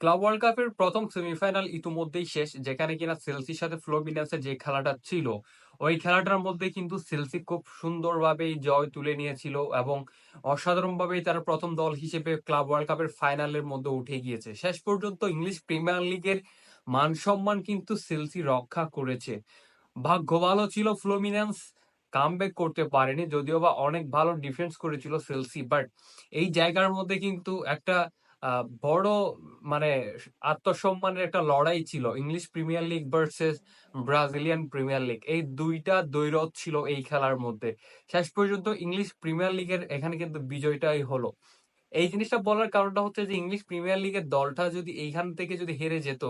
Club world কাপের প্রথম semifinal ইতিমধ্যেই শেষ, যেখানে কিনা সেলসির সাথে ফ্লোমিনাসের যে খেলাটা ছিল, ওই খেলাটার মধ্যে কিন্তু সেলসি খুব সুন্দরভাবেই জয় তুলে নিয়েছিল এবং অসাধারণভাবেই তারা প্রথম দল হিসেবে ক্লাব ওয়ার্ল্ড কাপের ফাইনালের মধ্যে উঠে গিয়েছে। শেষ পর্যন্ত ইংলিশ প্রিমিয়ার লিগের মান সম্মান কিন্তু সেলসি রক্ষা করেছে। ভাগ্য ভালো ছিল ফ্লোমিনান্স কামব্যাক করতে পারেনি, যদিও বা অনেক ভালো ডিফেন্স করেছিল সেলসি বাট এই জায়গার মধ্যে কিন্তু একটা বড় মানে আত্মসম্মানের একটা লড়াই ছিল English Premier League versus Brazilian Premier League. এই দুইটা দ্বৈরথ ছিল এই খেলার মধ্যে। শেষ পর্যন্ত ইংলিশ প্রিমিয়ার লিগের এখানে কিন্তু বিজয়টাই হলো। এই জিনিসটা বলার কারণটা হচ্ছে যে ইংলিশ প্রিমিয়ার লিগের দলটা যদি এইখান থেকে যদি হেরে যেত,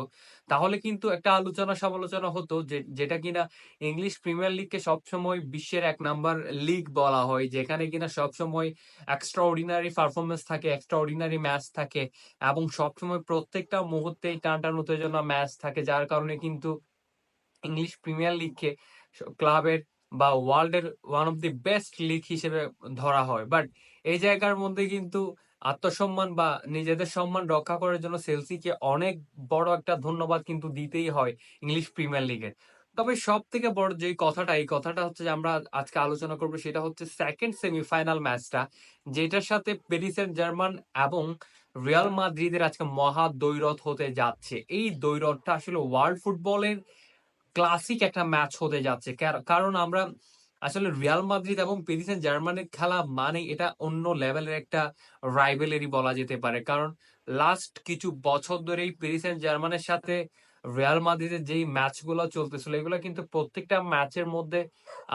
তাহলে কিন্তু একটা আলোচনা সমালোচনা হতো যেটা কিনা ইংলিশ প্রিমিয়ার লিগকে সবসময় বিশ্বের এক নাম্বার লিগ বলা হয়, যেখানে কিনা সবসময় এক্সট্রা অর্ডিনারি পারফরমেন্স থাকে এক্সট্রা অর্ডিনারি ম্যাচ থাকে এবং সবসময় প্রত্যেকটা মুহূর্তেই টান টান উত্তেজনা ম্যাচ থাকে, যার কারণে কিন্তু ইংলিশ প্রিমিয়ার লিগকে ক্লাবের বা ওয়ার্ল্ডের one of the best league হিসেবে ধরা হয়। বাট এই জায়গার মধ্যে কিন্তু আত্মসম্মান বা নিজেদের সম্মান রক্ষা করার জন্য সেলসিকে অনেক বড় একটা ধন্যবাদ কিন্তু দিতেই হয় ইংলিশ প্রিমিয়ার লিগের তবে সব থেকে বড় যে কথাটা, এই কথাটা হচ্ছে যে আমরা আজকে আলোচনা করব সেটা হচ্ছে সেকেন্ড সেমিফাইনাল ম্যাচটা যেটার সাথে প্যারিস সেন্ট জার্মান এবং রিয়াল মাদ্রিদের আজকে মহা দ্বৈরথ হতে যাচ্ছে। এই দ্বৈরথটা আসলে ওয়ার্ল্ড ফুটবলের ক্লাসিক একটা ম্যাচ হতে যাচ্ছে। কার- কারণ আমরা আসলে রিয়াল মাদ্রিদ এবং প্যারিস সেন্ট জার্মানের খেলা মানে এটা অন্য লেভেলের একটা রাইভেলারি বলা যেতে পারে। কারণ লাস্ট কিছু বছর ধরেই প্যারিস সেন্ট জার্মানের সাথে রিয়াল মাদ্রিদের যেই ম্যাচগুলো চলতেছিল, এগুলো কিন্তু প্রত্যেকটা ম্যাচের মধ্যে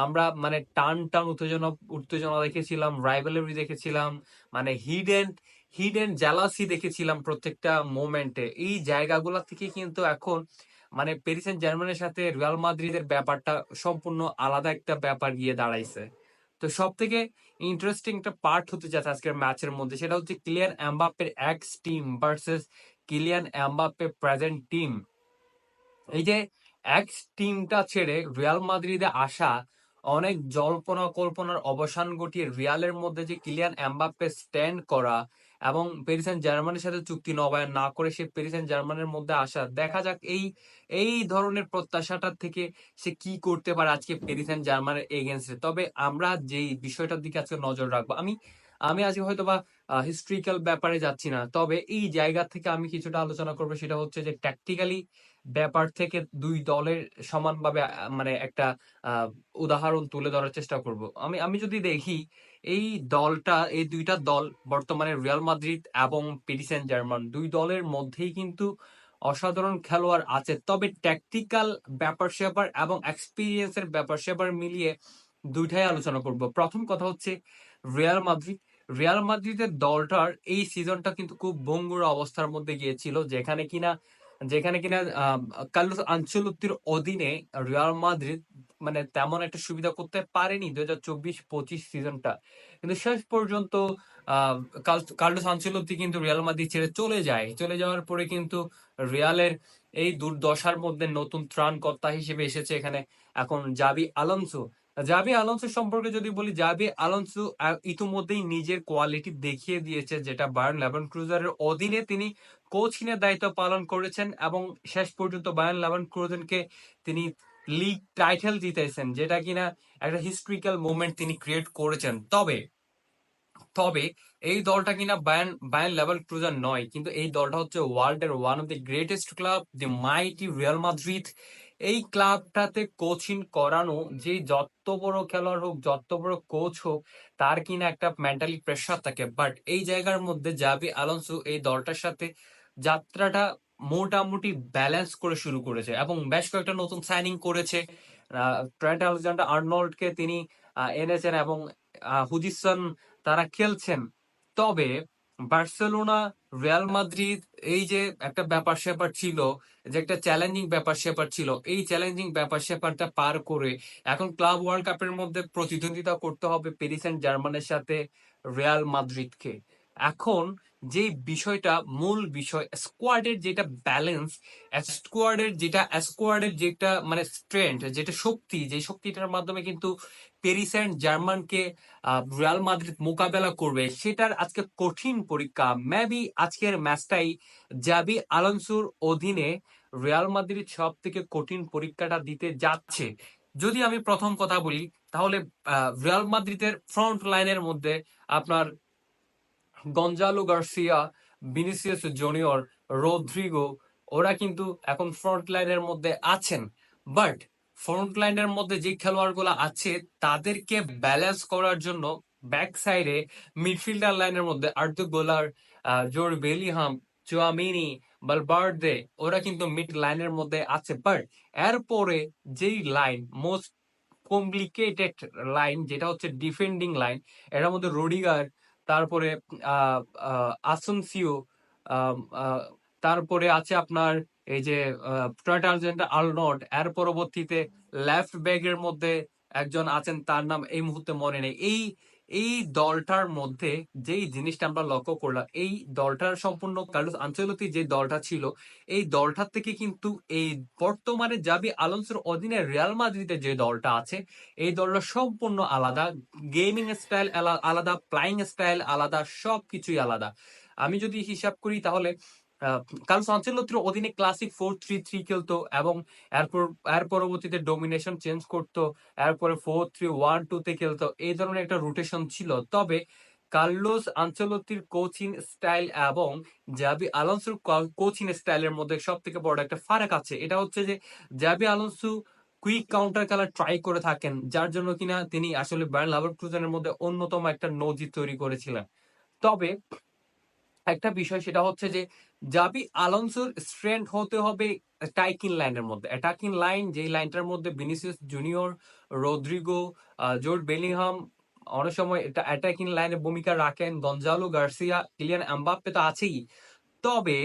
আমরা মানে টান টান উত্তেজনা উত্তেজনা দেখেছিলাম রাইভেলারি দেখেছিলাম মানে হিডেন হিডেন জেলাসি দেখেছিলাম প্রত্যেকটা মোমেন্টে এই জায়গাগুলো থেকে কিন্তু এখন মানে প্যারিস সেন্ট জার্মানির সাথে রিয়াল মাদ্রিদের ব্যাপারটা সম্পূর্ণ আলাদা একটা ব্যাপার গিয়ে দাঁড়াইছে। তো সব থেকে ইন্টারেস্টিং একটা পার্ট হতে যাচ্ছে আজকের ম্যাচের মধ্যে, সেটা হচ্ছে কিলিয়ান এমবাপ্পের ex team versus Kylian Mbappe present team এই যে এক্স টিমটা ছেড়ে রিয়াল মাদ্রিদে আসা অনেক জল্পনা কল্পনার অবসান ঘটিয়ে রিয়ালের মধ্যে যে কিলিয়ান এমবাপ্পে স্ট্যান্ড করা এবং প্যারিস সেন্ট জার্মানির সাথে চুক্তি নবায়ন না করে সে প্যারিস সেন্ট জার্মানির মধ্যে আসা। দেখা যাক এই এই ধরনের প্রত্যাশাটার থেকে সে কি করতে পারে আজকে প্যারিস সেন্ট জার্মানির এগেনস্টে তবে আমরা যেই বিষয়টার দিকে আজকে নজর রাখব, আমি আমি আজকে হয়তো বা হিস্ট্রিক্যাল ব্যাপারে যাচ্ছি না। তবে এই জায়গা থেকে আমি কিছুটা আলোচনা করব, সেটা হচ্ছে যে ট্যাকটিক্যালি ব্যাপার থেকে দুই দলের সমানভাবে মানে একটা উদাহরণ তুলে ধরার চেষ্টা করব। আমি আমি যদি দেখি এই দলটা, এই দুইটা দল বর্তমানে রিয়াল মাদ্রিদ এবং প্যারিস সেন্ট জার্মান দুই দলের মধ্যেই কিন্তু অসাধারণ খেলোয়াড় আছে। তবে ট্যাকটিক্যাল ব্যাপার স্যাপার এবং এক্সপিরিয়েন্সের ব্যাপার স্যাপার মিলিয়ে দুইটাই আলোচনা করব। প্রথম কথা হচ্ছে রিয়াল মাদ্রিদ রিয়াল মাদ্রিদের দলটার এই সিজনটা কিন্তু খুব ভঙ্গুর অবস্থার মধ্যে গিয়েছিল, যেখানে কিনা যেখানে কিনা কার্লোস আনচেলত্তির অধীনে রিয়াল মাদ্রিদ মানে তেমন একটা সুবিধা করতে পারেনি দুই হাজার চব্বিশ পঁচিশ সিজনটা। কিন্তু শেষ পর্যন্ত কার্লোস আনচেলত্তি কিন্তু রিয়াল মাদ্রিদ ছেড়ে চলে যায়। চলে যাওয়ার পরে কিন্তু রিয়ালের এই দুর্দশার মধ্যে নতুন ত্রাণকর্তা হিসেবে এসেছে এখানে এখন জাবি আলোনসো। জাবি আলোনসো সম্পর্কে যদি বলি, জাবি আলোনসো ইতিমধ্যেই নিজের কোয়ালিটি দেখিয়ে দিয়েছে, যেটা বায়ার্ন লেভান ক্রুজারের অধীনে তিনি কোচিংয়ের দায়িত্ব পালন করেছেন এবং শেষ পর্যন্ত বায়ার্ন লেভান ক্রুজেনকে তিনি লিগ টাইটেল জিতেছেন, যেটা কিনা একটা হিস্ট্রিক্যাল মুভমেন্ট তিনি ক্রিয়েট করেছেন। তবে তবে এই দলটা কিনা বায়ান বায়ান লেভেল ক্রুজার নয়, কিন্তু এই দলটা হচ্ছে ওয়ার্ল্ডের one of the greatest club the mighty Real Madrid এই ক্লাবটাতে কোচিং করানো, যে যত বড় খেলোয়াড় হোক, যত বড় কোচ হোক, তার কিনা একটা মেন্টালি প্রেশার থাকে। বাট এই জায়গার মধ্যে জাবি আলোনসো এই দলটার সাথে যাত্রাটা মোটামুটি ব্যালেন্স করে শুরু করেছে এবং বেশ কয়েকটা নতুন সাইনিং করেছে। ট্রেন্ট আলেকজান্ডার আর্নল্ডকে তিনি এনেছেন এবং হুজিসন তারা খেলছেন। তবে বার্সেলোনা রিয়াল মাদ্রিদ এই যে একটা ব্যাপার স্যাপার ছিল, যে একটা চ্যালেঞ্জিং ব্যাপার স্যাপার ছিল, এই চ্যালেঞ্জিং ব্যাপার স্যাপারটা পার করে এখন ক্লাব ওয়ার্ল্ড কাপের মধ্যে প্রতিদ্বন্দ্বিতা করতে হবে প্যারিস এন্ড জার্মানের সাথে রিয়াল মাদ্রিদকে এখন যে বিষয়টা মূল বিষয় স্কোয়াডের যেটা ব্যালেন্স স্কোয়াডের যেটা স্কোয়াডের যেটা মানে স্ট্রেংথ যেটা শক্তি যে শক্তিটার মাধ্যমে কিন্তু প্যারিস অ্যান্ড জার্মানকে রিয়াল মাদ্রিদ মোকাবেলা করবে, সেটার আজকে কঠিন পরীক্ষা। মেবি আজকের ম্যাচটাই জাবি আলনসুর অধীনে রিয়াল মাদ্রিদ সব থেকে কঠিন পরীক্ষাটা দিতে যাচ্ছে। যদি আমি প্রথম কথা বলি, তাহলে রিয়াল মাদ্রিদের ফ্রন্ট লাইনের মধ্যে আপনার Gonzalo Garcia, Vinicius Junior Rodrygo ওরা কিন্তু এখন ফ্রন্ট লাইনের মধ্যে আছেন। বাট ফ্রন্ট লাইনের মধ্যে যে খেলোয়াড়গুলো আছে, তাদেরকে ব্যালেন্স করার জন্য ব্যাক সাইডে মিডফিল্ডার লাইনের মধ্যে আর্দু গোলার জোর বেলিহাম, চুয়ামিনি, বালবার্দে, ওরা কিন্তু মিড লাইনের মধ্যে আছে। বাট এরপরে যেই লাইন মোস্ট কমপ্লিকেটেড লাইন যেটা হচ্ছে ডিফেন্ডিং লাইন এটার মধ্যে রোডিগার তারপরে আসেনসিও তারপরে আছে আপনার এই যে আর্জেন্টা আলনট এর পরবর্তীতে লেফট ব্যাগের মধ্যে একজন আছেন, তার নাম এই মুহূর্তে মনে নেই। এই এই দলটার মধ্যে যেই জিনিসটা আমরা লক্ষ্য করলাম, এই দলটার সম্পূর্ণ কার্লোস আঞ্চলতি যে দলটা ছিল, এই দলটার থেকে কিন্তু এই বর্তমানে জাবি আলোনসোর অধীনে রিয়াল মাদ্রিদের যে দলটা আছে, এই দলটা সম্পূর্ণ আলাদা। গেমিং স্টাইল আলাদা প্লাইং স্টাইল আলাদা সব কিছুই আলাদা। আমি যদি হিসাব করি তাহলে কারণ আনচেলত্তির অধীনে ক্লাসিক ফোর থ্রি থ্রি খেলতো এবং এরপর, এর পরবর্তীতে ডোমিনেশন চেঞ্জ করতো, এরপরে ফোর থ্রি ওয়ান টু তে খেলতো। এই ধরনের একটা রোটেশন ছিল। তবে কার্লোস আনচেলত্তির কোচিং স্টাইল এবং জাবি আলোনসোর কোচিং স্টাইলের মধ্যে সব থেকে বড় একটা ফারাক আছে। এটা হচ্ছে যে জাবি আলোনসো কুইক কাউন্টার খেলা ট্রাই করে থাকেন, যার জন্য কিনা তিনি আসলে বায়ার্ন লাভার ক্রুজনের মধ্যে অন্যতম একটা নজির তৈরি করেছিলেন। তবে একটা বিষয় সেটা হচ্ছে যে জাবি আলোনসোর স্ট্রেংথ হতে হবে অ্যাটাকিং লাইনের মধ্যে। অ্যাটাকিং লাইন যেই লাইনটার মধ্যে Vinicius Junior Rodrygo Jude Bellingham অনেক সময় এটা অ্যাটাকিং লাইনে ভূমিকা রাখেন গঞ্জালো গার্সিয়া কিলিয়ান এমবাপ্পে তো আছেই। তবে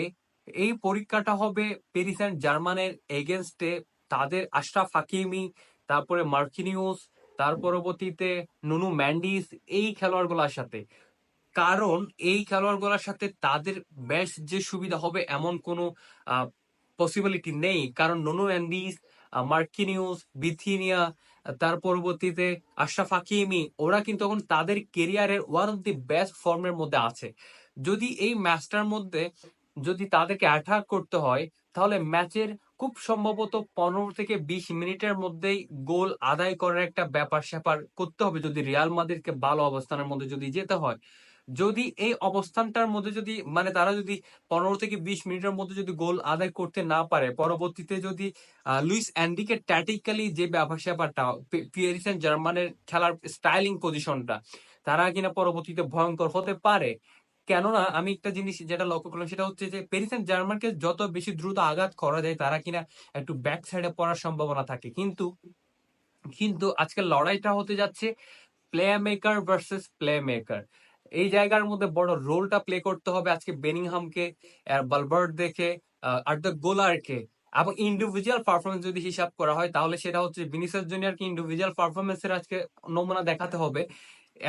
এই পরীক্ষাটা হবে প্যারিস অ্যান্ড জার্মানের এগেনস্টে তাদের আশরাফ হাকিমি তারপরে মার্কিনিউস তার পরবর্তীতে নুনু ম্যান্ডিস এই খেলোয়াড়গুলোর সাথে। কারণ এই খেলোয়াড়গুলোর সাথে তাদের বেশ যে সুবিধা হবে এমন কোনো পসিবিলিটি নেই। কারণ নোনো অ্যান্ডিস মার্কিনিউস, বিথিনিয়া তার পরবর্তীতে আশরাফ হাকিমি, ওরা কিন্তু এখন তাদের কেরিয়ারের ওয়ান অফ দি বেস্ট ফর্মের মধ্যে আছে। যদি এই ম্যাচটার মধ্যে যদি তাদেরকে অ্যাটাক করতে হয়, তাহলে ম্যাচের খুব সম্ভবত পনেরো থেকে বিশ মিনিটের মধ্যেই গোল আদায় করার একটা ব্যাপার স্যাপার করতে হবে। যদি রিয়াল মাদ্রিদকে ভালো অবস্থানের মধ্যে যদি যেতে হয় যদি এই অবস্থানটার মধ্যে যদি মানে তারা যদি পনেরো থেকে বিশ মিনিটের মধ্যে যদি গোল আদায় করতে না পারে, পরবর্তীতে যদি লুইস অ্যান্ডিকে ট্যাটিক্যালি যে ব্যাপার স্যাপারটা পিয়ারিস অ্যান্ড জার্মানের খেলার স্টাইলিং পজিশনটা তারা কিনা পরবর্তীতে ভয়ঙ্কর হতে পারে। কেননা, আমি একটা জিনিস যেটা লক্ষ্য করলাম, সেটা হচ্ছে যে প্যারিস অ্যান্ড জার্মানকে যত বেশি দ্রুত আঘাত করা যায়, তারা কিনা একটু ব্যাক সাইডে পড়ার সম্ভাবনা থাকে। কিন্তু কিন্তু আজকে লড়াইটা হতে যাচ্ছে playmaker versus play maker এই জায়গার মধ্যে বড় রোলটা প্লে করতে হবে আজকে বেনিংহামকে বালবার্ট দেখে আর দ্য গোলারকে এবং ইন্ডিভিজুয়াল পারফরমেন্স যদি হিসাব করা হয়, তাহলে সেটা হচ্ছে ভিনিসিয়াস জুনিয়রকে ইন্ডিভিজুয়াল পারফরমেন্সের আজকে নমুনা দেখাতে হবে।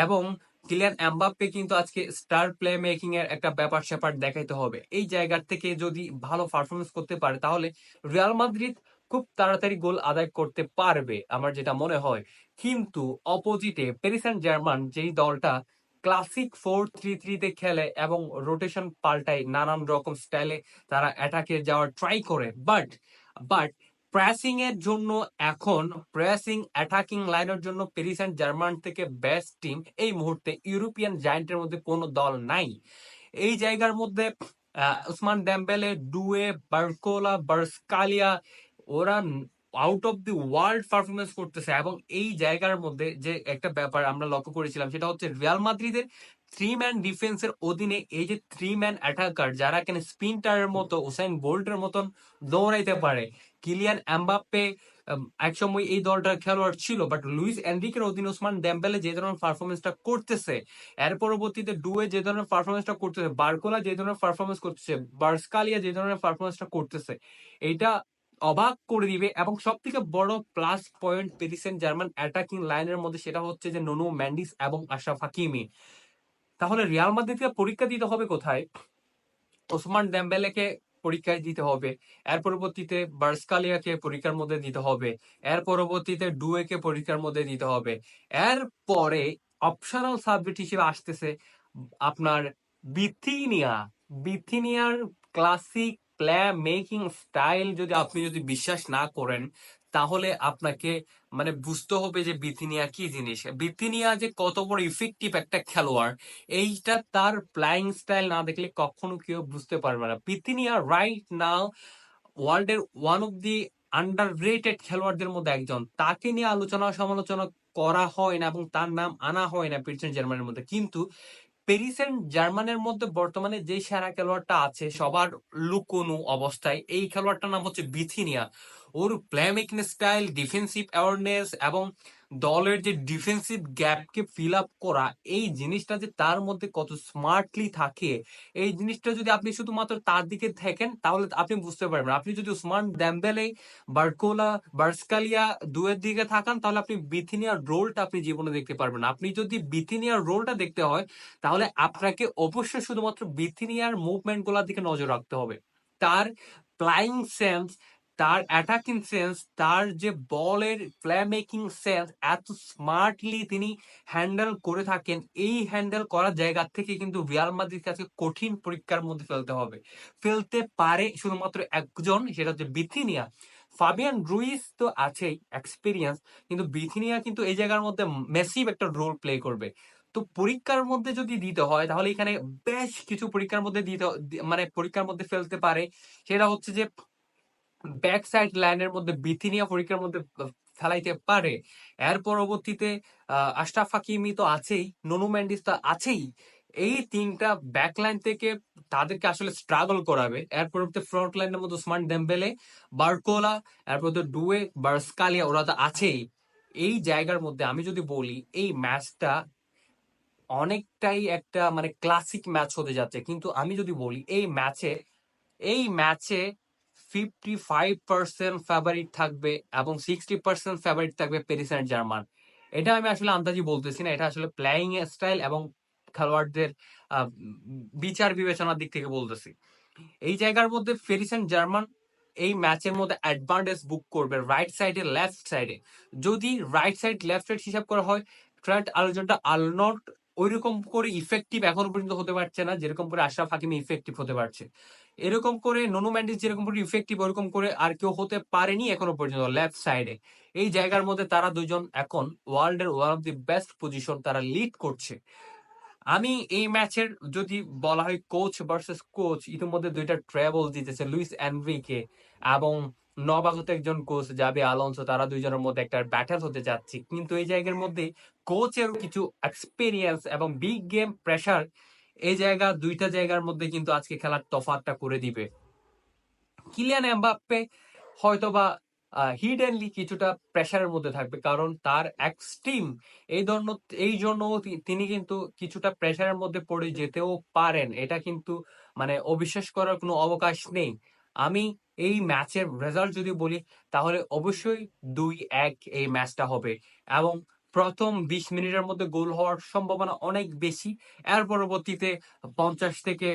এবং কিলিয়ান এমবাপ্পে কিন্তু আজকে স্টার প্লে মেকিং এর একটা ব্যাপার স্যাপার দেখাইতে হবে। এই জায়গার থেকে যদি ভালো পারফরমেন্স করতে পারে, তাহলে রিয়াল মাদ্রিদ খুব তাড়াতাড়ি গোল আদায় করতে পারবে, আমার যেটা মনে হয়। কিন্তু অপোজিটে প্যারিস অ্যান্ড জার্মান যেই দলটা ক্লাসিক ফোর থ্রি থ্রিতে খেলে এবং রোটেশন পাল্টায় নানান রকম স্টাইলে তারা অ্যাটাকে যাওয়ার ট্রাই করে। বাট বাট প্রেসিং এর জন্য এখন প্রেসিং অ্যাটাকিং লাইনের জন্য প্যারিস অ্যান্ড জার্মান থেকে বেস্ট টিম এই মুহূর্তে ইউরোপিয়ান জায়ান্টের মধ্যে কোনো দল নাই। এই জায়গার মধ্যে উসমান ডেম্বেলে, ডুয়ে, বার্কোলা, বার্সকালিয়া, ওরা out of the world performance করতেছে এবং এই জায়গার মধ্যে যে একটা ব্যাপার আমরা লক্ষ্য করেছিলাম সেটা হচ্ছে রিয়াল মাদ্রিদের থ্রি ম্যান ডিফেন্সের অধীনে এই যে থ্রি ম্যান অ্যাটাকার যারা কেন স্পিনটারের মতো ওসাইন বোল্টের মতন দৌড়াইতে পারে। কিলিয়ান উম, একসময় এই দলটার খেলোয়াড় ছিল বাট লুইস এনরিকের অধীনে ওসমান ডেম্বেলে যে ধরনের পারফরমেন্সটা করতেছে এর পরবর্তীতে ডুয়ে যে ধরনের পারফরমেন্সটা করতেছে বার্কোলা যে ধরনের পারফরমেন্স করতেছে বার্সকালিয়া যে ধরনের পারফরমেন্সটা করতেছে এইটা অবাক করে দিবে এবং সব থেকে বড় plus point Paris Saint Germain attacking লাইনের মধ্যে সেটা হচ্ছে যে নোনো ম্যান্ডিস এবং আশরাফ হাকিমি তাহলে রিয়াল মাদ্রিদকে পরীক্ষা দিতে হবে কোথায়? ওসমান দেমবেলেকে পরীক্ষায় দিতে হবে, এর পরবর্তীতে বার্সকালিয়াকে পরীক্ষার মধ্যে দিতে হবে, এর পরবর্তীতে ডুয়েকে পরীক্ষার মধ্যে দিতে হবে। এর পরে অপশনাল সাবজেক্ট হিসেবে আসতেছে আপনার বিথিনিয়া। বিথিনিয়ার ক্লাসিক প্লে মেকিং স্টাইল যদি আপনি যদি বিশ্বাস না করেন, তাহলে আপনাকে মানে বুঝতে হবে যে বিথিনিয়া কি জিনিস। বিথিনিয়া যে কত বড় ইফেক্টিভ একটা খেলোয়াড়, এইটা তার প্লাইং স্টাইল না দেখলে কখনো কেউ বুঝতে পারবে না। বিথিনিয়া রাইট নাও ওয়ার্ল্ডের one of the under rated খেলোয়াড়দের মধ্যে একজন। তাকে নিয়ে আলোচনা সমালোচনা করা হয় না এবং তার নাম আনা হয় না প্যারিস জার্মানির মধ্যে। কিন্তু প্যারিস জার্মানের মধ্যে বর্তমানে যে সেরা খেলোয়াড়টা আছে, সবার লুকোনু অবস্থায় এই খেলোয়াড়টার নাম হচ্ছে বিথিনিয়া ওর প্লে স্টাইল ডিফেন্সিভ অ্যাওয়ারনেস এবং দলের যে ডিফেন্সিভ গ্যাপকে ফিল আপ করা, এই জিনিসটা যে তার মধ্যে কত স্মার্টলি থাকে, এই জিনিসটা যদি আপনি শুধুমাত্র তার দিকে থাকেন, তাহলে আপনি বুঝতে পারবেন। আপনি যদি উসমান দ্যাম্বেলে বার্কোলা, বার্সকালিয়া দুয়ের দিকে থাকান, তাহলে আপনি বিথিনিয়ার রোলটা আপনি জীবনে দেখতে পারবেন। আপনি যদি বিথিনিয়ার রোলটা দেখতে হয়, তাহলে আপনাকে অবশ্যই শুধুমাত্র বিথিনিয়ার মুভমেন্টগুলোর দিকে নজর রাখতে হবে। তার প্লাইং সেন্স তার অ্যাটাকিং সেন্স তার যে বলের প্লে মেকিং সেন্স এত স্মার্টলি তিনি হ্যান্ডেল করে থাকেন, এই হ্যান্ডেল করার জায়গা থেকে কিন্তু রিয়াল মাদ্রিদ কাছে কঠিন পরীক্ষার মধ্যে ফেলতে হবে। ফেলতে পারে শুধুমাত্র একজন, সেটা হচ্ছে বিথিনিয়া। ফাবিয়ান রুইস তো আছেই এক্সপিরিয়েন্স কিন্তু বিথিনিয়া কিন্তু এই জায়গার মধ্যে মেসিভ একটা রোল প্লে করবে। তো পরীক্ষার মধ্যে যদি দিতে হয়, তাহলে এখানে বেশ কিছু পরীক্ষার মধ্যে দিতে মানে পরীক্ষার মধ্যে ফেলতে পারে। সেটা হচ্ছে যে ব্যাক সাইড লাইনের মধ্যে বিথিনিয়া পরীক্ষার মধ্যে ফেলাইতে পারে। এর পরবর্তীতে আশরাফ হাকিমি তো আছেই, ননু ম্যান্ডিস তো আছেই। এই তিনটা ব্যাক লাইন থেকে তাদেরকে আসলে স্ট্রাগল করাবে। এর পরবর্তী ফ্রন্ট লাইনের মধ্যে উসমান ডেম্বেলে, বার্কোলা এরপর তো ডুয়ে, বার্সকালিয়া ওরা তো আছেই। এই জায়গার মধ্যে আমি যদি বলি, এই ম্যাচটা অনেকটাই একটা মানে ক্লাসিক ম্যাচ হতে যাচ্ছে। কিন্তু আমি যদি বলি, এই ম্যাচে এই ম্যাচে ফিফটি ফাইভ পার্সেন্ট ফেভারিট থাকবে এবং সিক্সটি পার্সেন্ট ফেভারিট থাকবে প্যারিস অ্যান্ড জার্মান এটা আমি আসলে আন্দাজি বলতেছি না, এটা আসলে প্লেয়িং স্টাইল এবং খেলোয়াড়দের বিচার বিবেচনার দিক থেকে বলতেছি। এই জায়গার মধ্যে প্যারিস অ্যান্ড জার্মান এই ম্যাচের মধ্যে অ্যাডভান্টেজ বুক করবে রাইট সাইডে লেফট সাইডে যদি রাইট সাইড লেফট সাইড হিসাব করা হয় ট্রেন্ট আলোচনটা আলনট ওইরকম করে ইফেক্টিভ এখনও পর্যন্ত হতে পারছে না, যেরকম করে আশরাফ হাকিমি ইফেক্টিভ হতে পারছে। এরকম করে ননু ম্যান্ডিস যেরকম করে ইফেক্টিভ ওরকম করে আর কেউ হতে পারেনি এখনও পর্যন্ত লেফট সাইডে এই জায়গার মধ্যে তারা দুজন এখন ওয়ার্ল্ডের one of the best position তারা লিড করছে। আমি এই ম্যাচের যদি বলা হয় কোচ ভার্সেস কোচ ইতিমধ্যে দুইটা ট্রাভেল দিতেছে লুইস অ্যান্ড্রিকে এবং নবাগত একজন কোচ যাবে আলোনসো তারা দুইজনের মধ্যে একটা ব্যাটেল হতে যাচ্ছে। কিন্তু এই জায়গার মধ্যে কোচের কিছু এক্সপিরিয়েন্স এবং বিগ গেম প্রেশার এই জায়গা, দুইটা জায়গার মধ্যে কিন্তু আজকে খেলার তফাতটা করে দিবে। কিলিয়ান এমবাপ্পে হয়তোবা হিডেনলি কিছুটা প্রেশারের মধ্যে থাকবে, কারণ তার এক্সট্রিম এই ধরনের এই জন্য তিনি কিন্তু কিছুটা প্রেশারের মধ্যে পড়ে যেতেও পারেন। এটা কিন্তু মানে অবিশ্বাস করার কোনো অবকাশ নেই। আমি এই ম্যাচের রেজাল্ট যদি বলি, তাহলে অবশ্যই দুই এক এই ম্যাচটা হবে। এবং প্রথম বিশ মিনিটের মধ্যে গোল হওয়ার সম্ভাবনা অনেক বেশি। এর পরবর্তীতে পঞ্চাশ থেকে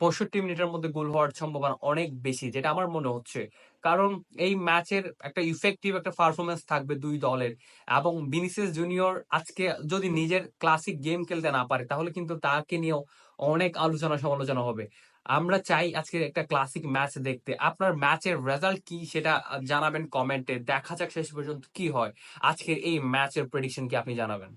পঁয়ষট্টি মিনিটের মধ্যে গোল হওয়ার সম্ভাবনা অনেক বেশি, যেটা আমার মনে হচ্ছে। কারণ এই ম্যাচের একটা ইফেক্টিভ একটা পারফরমেন্স থাকবে দুই দলের। এবং বিনিসিয়াস জুনিয়র আজকে যদি নিজের ক্লাসিক গেম খেলতে না পারে, তাহলে কিন্তু তাকে নিয়েও অনেক আলোচনা সমালোচনা হবে। আমরা চাই আজকে একটা ক্লাসিক ম্যাচ দেখতে। আপনার ম্যাচের রেজাল্ট কি সেটা জানাবেন কমেন্টে দেখা যাক শেষ পর্যন্ত কি হয়। আজকের এই ম্যাচের প্রেডিকশন কি আপনি জানাবেন?